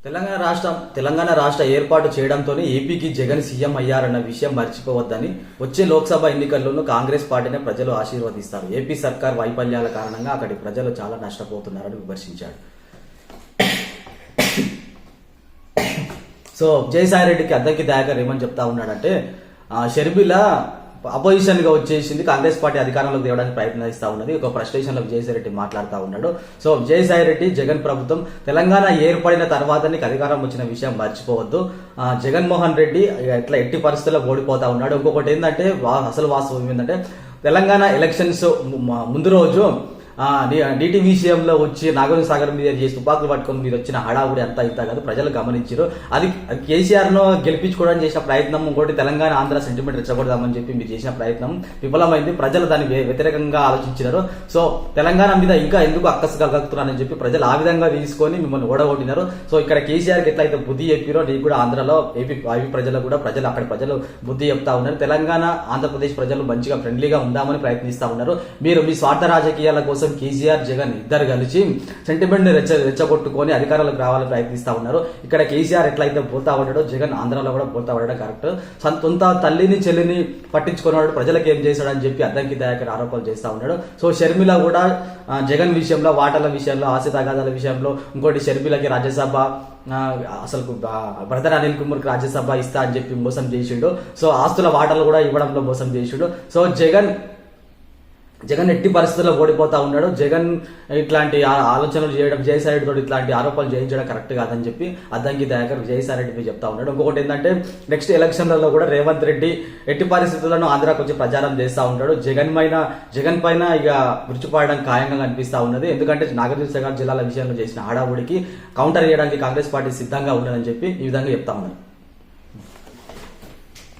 తెలంగాణ రాష్ట్రం తెలంగాణ రాష్ట్ర ఏర్పాటు చేయడంతోనే ఏపీకి జగన్ సీఎం అయ్యారన్న విషయం మర్చిపోవద్దని వచ్చే లోక్సభ ఎన్నికల్లోనూ కాంగ్రెస్ పార్టీనే ప్రజలు ఆశీర్వదిస్తారు. ఏపీ సర్కార్ వైఫల్యాల కారణంగా అక్కడి ప్రజలు చాలా నష్టపోతున్నారని విమర్శించాడు సో జయసాయి రెడ్డికి అద్దెకి దయాకర్ ఏమని చెప్తా ఉన్నాడంటే ఆ, షర్మిల అపోజిషన్గా వచ్చేసింది. కాంగ్రెస్ పార్టీ అధికారంలోకి తేవడానికి ప్రయత్నిస్తా ఉన్నది. ఒక ఫ్రస్ట్రేషన్లో విజయసాయి రెడ్డి మాట్లాడుతూ ఉన్నాడు. సో విజయసాయిరెడ్డి జగన్ ప్రభుత్వం తెలంగాణ ఏర్పడిన తర్వాత నీకు అధికారం వచ్చిన విషయం మర్చిపోవద్దు. జగన్మోహన్ రెడ్డి ఇట్లా ఎట్టి పరిస్థితుల్లో ఓడిపోతా ఉన్నాడు. ఇంకొకటి ఏంటంటే అసలు వాస్తవం ఏంటంటే తెలంగాణ ఎలక్షన్స్ ముందు రోజు డిటి విషయంలో వచ్చి నాగార్జున సాగర్ మీద చేసి తుపాకులు పట్టుకొని మీద వచ్చిన హడావుడి అంతా ఇంత కాదు ప్రజలు గమనించారు అది కేసీఆర్ను గెలిపించుకోవడానికి చేసిన ప్రయత్నం ఇంకోటి తెలంగాణ ఆంధ్ర సెంటిమెంట్ రెచ్చగొడదామని చెప్పి మీరు చేసిన ప్రయత్నం విఫలమైంది. ప్రజలు దాన్ని వ్యతిరేకంగా ఆలోచించినారు సో తెలంగాణ మీద ఇంకా ఎందుకు అక్కసు కలుగుతున్నారని చెప్పి ప్రజలు ఆ విధంగా తీసుకొని మిమ్మల్ని ఓడగొట్టినారు. సో ఇక్కడ కేసీఆర్కి ఎట్లా ఎట్లయితే బుద్ధి చెప్పారో నీకు కూడా ఆంధ్రలో ఏపీ ఏపీ ప్రజలు కూడా ప్రజలు అక్కడ ప్రజలు బుద్ధి చెప్తా ఉన్నారు. తెలంగాణ ఆంధ్రప్రదేశ్ ప్రజలు మంచిగా ఫ్రెండ్లీగా ఉందామని ప్రయత్నిస్తా ఉన్నారు. మీరు మీ స్వార్థ రాజకీయాల కోసం కేసీఆర్ జగన్ ఇద్దరు కలిసి సెంటిమెంట్ని రెచ్చ రెచ్చగొట్టుకొని అధికారంలోకి రావాలని ప్రయత్నిస్తా ఉన్నారు. ఇక్కడ కేసీఆర్ ఎట్లయితే పోతా ఉన్నాడో జగన్ ఆంధ్రాలో కూడా పోతా ఉండడం కరెక్ట్. సొంత తల్లిని చెల్లిని పట్టించుకున్నాడు ప్రజలకు ఏం చేశాడని చెప్పి అద్దంకి దయాకర్ ఆరోపణలు చేస్తూ ఉన్నాడు. సో షర్మిల కూడా జగన్ విషయంలో వాటల విషయంలో ఆశ తగాదాల విషయంలో ఇంకోటి షర్మిలకి రాజ్యసభ అసలు బ్రదర్ అనిల్ కుమార్కి రాజ్యసభ ఇస్తా అని చెప్పి మోసం చేసిండు. సో ఆస్తుల వాటలు కూడా ఇవ్వడంలో మోసం చేసిండు. సో జగన్ జగన్ ఎట్టి పరిస్థితుల్లో ఓడిపోతా ఉన్నాడు. జగన్ ఇట్లాంటి ఆలోచనలు చేయడం జయసాయి రెడ్డితో ఇట్లాంటి ఆరోపణలు చేయించడం కరెక్ట్ కాదని చెప్పి అద్దంకి దయాకర్ జయసాయి రెడ్డి చెప్తా ఉన్నాడు. ఇంకొకటి ఏంటంటే నెక్స్ట్ ఎలక్షన్లలో కూడా రేవంత్ రెడ్డి ఎట్టి పరిస్థితులను ఆంధ్రాకు వచ్చి ప్రచారం చేస్తూ ఉంటాడు. జగన్ పైన జగన్ పైన ఇక విరుచుపడడం ఖాయంగా కనిపిస్తూ ఉన్నది. ఎందుకంటే నాగార్జున జిల్లాల విషయంలో చేసిన హడావుడికి కౌంటర్ చేయడానికి కాంగ్రెస్ పార్టీ సిద్ధంగా ఉన్నదని చెప్పి ఈ విధంగా చెప్తా ఉన్నారు